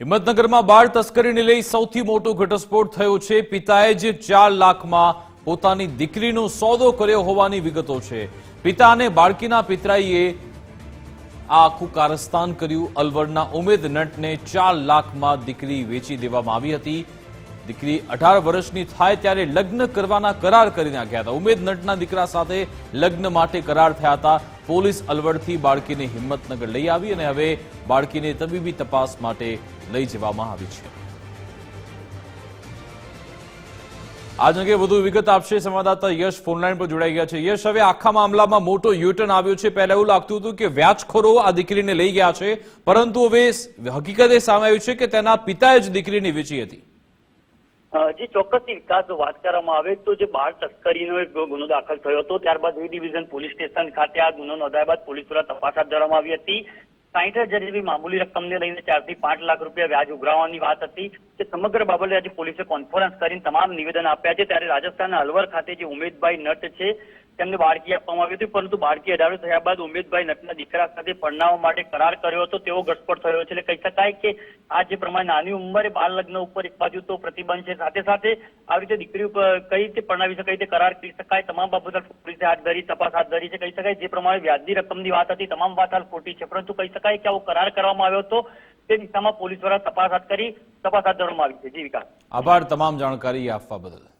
હિંમતનગરમાં બાળ તસ્કરીને લઈ સૌથી મોટો ઘટસ્ફોટ થયો છે. પિતાએ જે ચાર લાખમાં પોતાની દીકરીનો સોદો કર્યો હોવાની વિગતો છે. પિતા અને બાળકીના પિતરાઈએ આ આખું કારસ્તાન કર્યું. અલવડના ઉમેદ નટને ચાર લાખમાં દીકરી વેચી દેવામાં આવી હતી. દીકરી અઢાર વર્ષની થાય ત્યારે લગ્ન કરવાના કરાર કરી નાખ્યા હતા. ઉમેદ નટના દીકરા સાથે લગ્ન માટે કરાર થયા હતા. પોલીસ અલવડથી બાળકીને હિંમતનગર લઈ આવી અને હવે બાળકીને તબીબી તપાસ માટે લઈ જવામાં આવી છે. આજ અંગે વધુ વિગત આપશે સંવાદદાતા યશ ફોનલાઈન પર જોડાઈ ગયા છે. યશ, હવે આખા મામલામાં મોટો યુટર્ન આવ્યો છે. પહેલા એવું લાગતું હતું કે વ્યાજખોરો આ દીકરીને લઈ ગયા છે, પરંતુ હવે હકીકત એ સામે આવ્યું છે કે તેના પિતાએ જ દીકરીને વેચી હતી. જે ચોક્કસથી વિકાસ વાત કરવામાં આવે તો જે બાળ તસ્કરીનો એક ગુનો દાખલ થયો હતો, ત્યારબાદ એ ડિવિઝન પોલીસ સ્ટેશન ખાતે આ ગુનો નોંધાયા બાદ પોલીસ દ્વારા તપાસ હાથ ધરવામાં આવી હતી. સાહીઠ હજાર જેવી મામૂલી રકમને લઈને ચારથી પાંચ લાખ રૂપિયા વ્યાજ ઉઘરાવવાની વાત હતી. તે સમગ્ર બાબતે આજે પોલીસે કોન્ફરન્સ કરીને તમામ નિવેદન આપ્યા છે. ત્યારે રાજસ્થાનના અલવર ખાતે જે ઉમેદભાઈ નટ છે તેમને બાળકી આપવામાં આવી હતી, પરંતુ બાળકી અઢાર થયા બાદ ઉમેદભાઈ નટના દીકરા સાથે પરણાવવા માટે કરાર કર્યો હતો. તેવો ઘટસ્ફોટ થયો છે. એટલે કહી શકાય કે આ જે પ્રમાણે નાની ઉંમરે બાળ લગ્ન ઉપર એક બાજુ તો પ્રતિબંધ છે. સાથે સાથે આવી રીતે દીકરી ઉપર કઈ રીતે પરણાવી શકાય તે કરાર કરી શકાય. તમામ બાબત પોલીસે હાથ ધરી, તપાસ હાથ ધરી છે. કહી શકાય જે પ્રમાણે વ્યાજની રકમની વાત હતી, તમામ વાત હાલ ખોટી છે. પરંતુ કહી શકાય કે આવો કરાર કરવામાં આવ્યો હતો. તે દિશામાં પોલીસ દ્વારા તપાસ હાથ કરી, તપાસ હાથ ધરવામાં આવી છે. જી આભાર. તમામ જાણકારી આપવા બદલ.